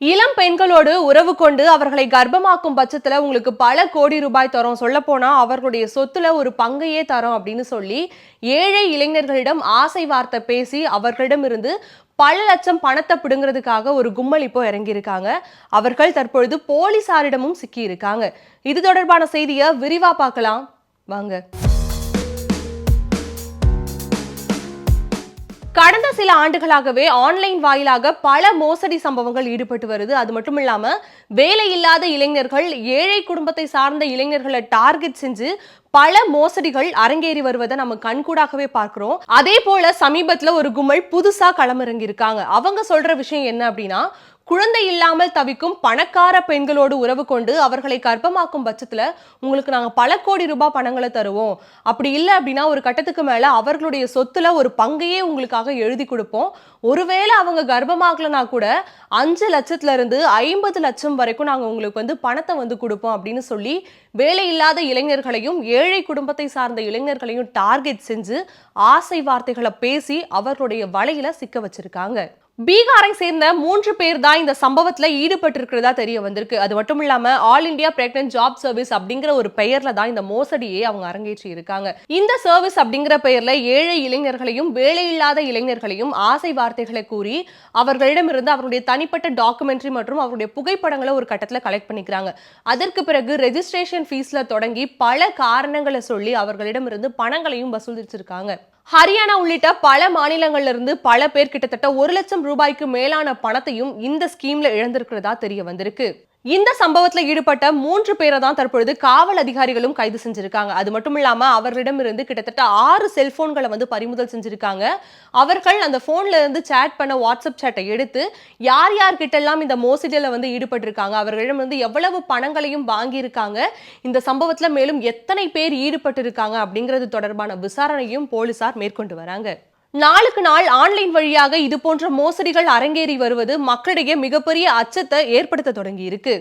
இளம் பெண்களோடு உறவு கொண்டு அவர்களை கர்ப்பமாக்கும் பட்சத்தில் உங்களுக்கு பல கோடி ரூபாய் தரோம். சொல்ல அவர்களுடைய சொத்துல ஒரு பங்கையே தரோம் அப்படின்னு சொல்லி ஏழை இளைஞர்களிடம் ஆசை வார்த்தை பேசி அவர்களிடமிருந்து பல லட்சம் பணத்தை பிடுங்கிறதுக்காக ஒரு கும்பல் இப்போ இறங்கியிருக்காங்க. அவர்கள் தற்பொழுது போலீசாரிடமும் சிக்கி இருக்காங்க இது தொடர்பான செய்தியை விரிவா பார்க்கலாம். வாங்க. கடந்த சில ஆண்டுகளாகவே ஆன்லைன் வாயிலாக பல மோசடி சம்பவங்கள் ஈடுபட்டு வருது. அது மட்டும் இல்லாம வேலை இல்லாத இளைஞர்கள் ஏழை குடும்பத்தை சார்ந்த இளைஞர்களை டார்கெட் செஞ்சு பல மோசடிகள் அரங்கேறி வருவதை நம்ம கண்கூடாகவே பார்க்கிறோம். அதே போல சமீபத்துல ஒரு கும்பல் புதுசா களமிறங்கி இருக்காங்க அவங்க சொல்ற விஷயம் என்ன அப்படின்னா குழந்தை இல்லாமல் தவிக்கும் பணக்கார பெண்களோடு உறவு கொண்டு அவர்களை கர்ப்பமாக்கும் பட்சத்தில் உங்களுக்கு நாங்கள் பல கோடி ரூபாய் பணங்களை தருவோம். அப்படி இல்லை அப்படின்னா ஒரு கட்டத்துக்கு மேலே அவர்களுடைய சொத்துல ஒரு பங்கையே உங்களுக்காக எழுதி கொடுப்போம். ஒருவேளை அவங்க கர்ப்பமாகலனா கூட அஞ்சு லட்சத்துலருந்து ஐம்பது லட்சம் வரைக்கும் நாங்கள் உங்களுக்கு வந்து பணத்தை வந்து கொடுப்போம் அப்படின்னு சொல்லி வேலை இல்லாத இளைஞர்களையும் ஏழை குடும்பத்தை சார்ந்த இளைஞர்களையும் டார்கெட் செஞ்சு ஆசை வார்த்தைகளை பேசி அவர்களுடைய வலையில சிக்க வச்சிருக்காங்க. பீகாரை சேர்ந்த மூன்று பேர் தான் இந்த சம்பவத்தில் ஈடுபட்டிருக்கிறதா தெரிய வந்திருக்கு. அது மட்டும் இல்லாமல் all India pregnant job service அப்படிங்கிற ஒரு பெயர்ல தான் இந்த மோசடியை அவங்க அரங்கேற்றி இருக்காங்க. இந்த சர்வீஸ் அப்படிங்கிற பெயர்ல ஏழை இளைஞர்களையும் வேலையில்லாத இளைஞர்களையும் ஆசை வார்த்தைகளை கூறி அவர்களிடமிருந்து அவருடைய தனிப்பட்ட டாக்குமெண்ட்ரி மற்றும் அவருடைய புகைப்படங்களை ஒரு கட்டத்தில் கலெக்ட் பண்ணிக்கிறாங்க. அதற்கு பிறகு ரெஜிஸ்ட்ரேஷன் ஃபீஸ்ல தொடங்கி பல காரணங்களை சொல்லி அவர்களிடமிருந்து பணங்களையும் வசூலிச்சிருக்காங்க. ஹரியானா உள்ளிட்ட பல மாநிலங்கள்ல இருந்து பல பேர் கிட்டத்தட்ட ஒரு லட்சம் ரூபாய்க்கு மேலான பணத்தையும் இந்த ஸ்கீம்ல இழந்திருக்கிறதா தெரிய வந்திருக்கு. இந்த சம்பவத்துல ஈடுபட்ட மூன்று பேரை தான் தற்பொழுது காவல் அதிகாரிகளும் கைது செஞ்சிருக்காங்க. அது மட்டும் இல்லாம அவர்களிடமிருந்து கிட்டத்தட்ட ஆறு செல்போன்களை வந்து பறிமுதல் செஞ்சிருக்காங்க. அவர்கள் அந்த போன்ல இருந்து சேட் பண்ண வாட்ஸ்அப் சேட்டை எடுத்து யார் யார் கிட்ட எல்லாம் இந்த மோசடியில வந்து ஈடுபட்டிருக்காங்க அவர்களிடம் வந்து எவ்வளவு பணங்களையும் வாங்கியிருக்காங்க இந்த சம்பவத்துல மேலும் எத்தனை பேர் ஈடுபட்டிருக்காங்க அப்படிங்கிறது தொடர்பான விசாரணையும் போலீசார் மேற்கொண்டு வராங்க. நாளுக்கு நாள் ஆன்லைன் வழியாக இதுபோன்ற மோசடிகள் அரங்கேறி வருவது மக்களிடையே மிகப்பெரிய அச்சத்தை ஏற்படுத்த தொடங்கி இருக்கு